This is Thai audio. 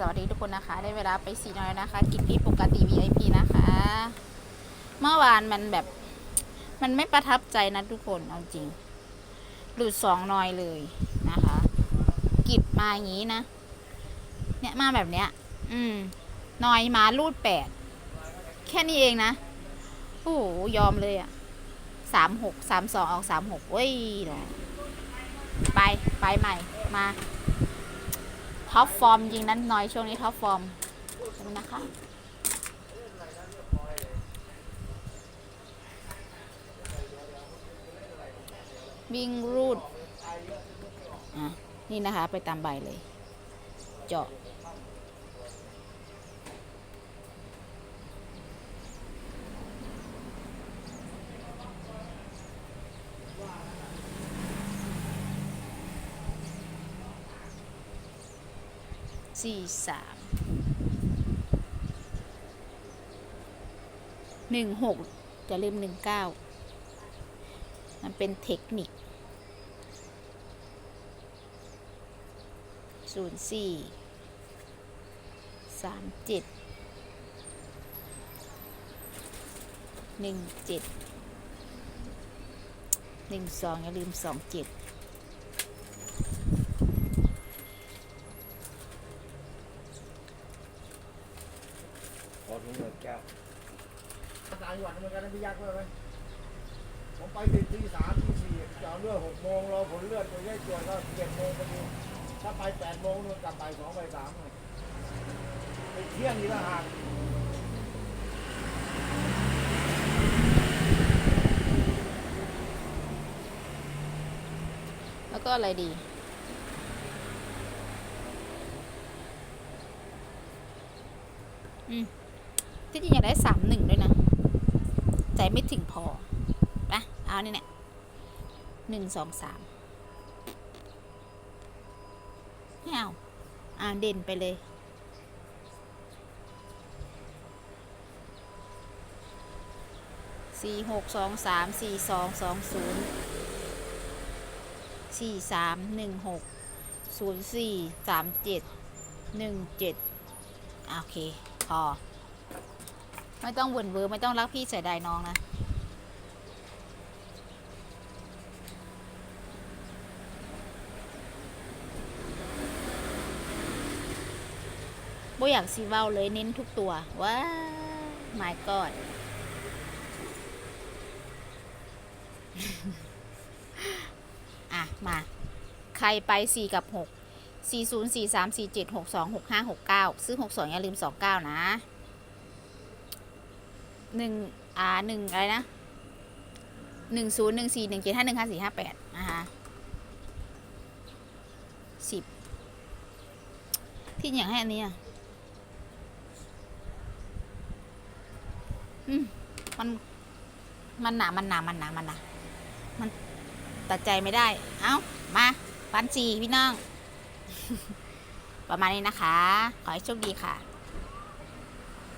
สวัสดีทุกคนนะคะ ได้เวลาไปสีน้อยนะคะกินที่ปกติ VIP นะคะ เมื่อวานมันแบบ มันไม่ประทับใจนะทุกคนเอาจริง หลุดสองนอยเลยนะคะ กิดมาอย่างนี้นะ เนี่ยมาแบบเนี้ย อืมนอยมารูดแปดแค่นี้เองนะโอ้โหยอมเลยอะสามหกสามสองออกสามหกเว้ยไปไปใหม่มา ท็อปฟอร์มยิงนั้นน้อยช่วงนี้ท็อปฟอร์มนะคะวิ่งรูด อะ นี่นะคะ ไปตามใบเลย เจาะ สี่สามหนึ่งหกจะลืมหนึ่งเก้ามันเป็นเทคนิคศูนย์สี่สามเจ็ดหนึ่งเจ็ดหนึ่งสองอย่าลืมสองเจ็ด ขอถุงเงินแก้วต่างจังหวัดเหมือนกันนะพี่ยักษ์ด้วยไหมผมไปถึงที่สามที่สี่จะเอาเลือดหกโมงรอผลเลือดไปได้ตรวจก็เจ็ดโมงพอดีถ้าไปแปดโมงนู่นกลับบ่ายสองบ่ายสามเลยไปเที่ยงนี่ละหากแล้วก็อะไรดีอืม ที่จริงอยากได้สามหนึ่งด้วยนะ ใจไม่ถึงพอนะเอานี่เนี่ยหนึ่งสองสามไม่เอาอ่าเด่นไปเลยสี่หกสองสามสี่สองสองศูนย์สี่สามหนึ่งหกศูนย์สี่สามเจ็ดหนึ่งเจ็ดโอเค พอ ไม่ต้องวนเวอร์ไม่ต้องรักพี่เสียดายน้องนะบ่อยากซีเว้าเลยเน้นทุกตัว ว้า my god อะ มา ใครไป 4 กับ 6 4 0 4 3 4 7 6 2 6 5 6 9 ซื้อ 6 2 อย่าลืม 29 นะ หนึ่งอ่าหนึ่งอะไรนะหนึ่งศูนย์หนึ่งสี่หนึ่งเจ็ดห้าหนึ่งห้าสี่ห้าแปดนะคะสิบที่อย่างให้อันนี้อะอืมมันมันหนามันหนามันหนามันหนามันตัดใจไม่ได้ เอ้า มาปันสี่พี่น้อง ประมาณนี้นะคะ ขอให้โชคดีค่ะ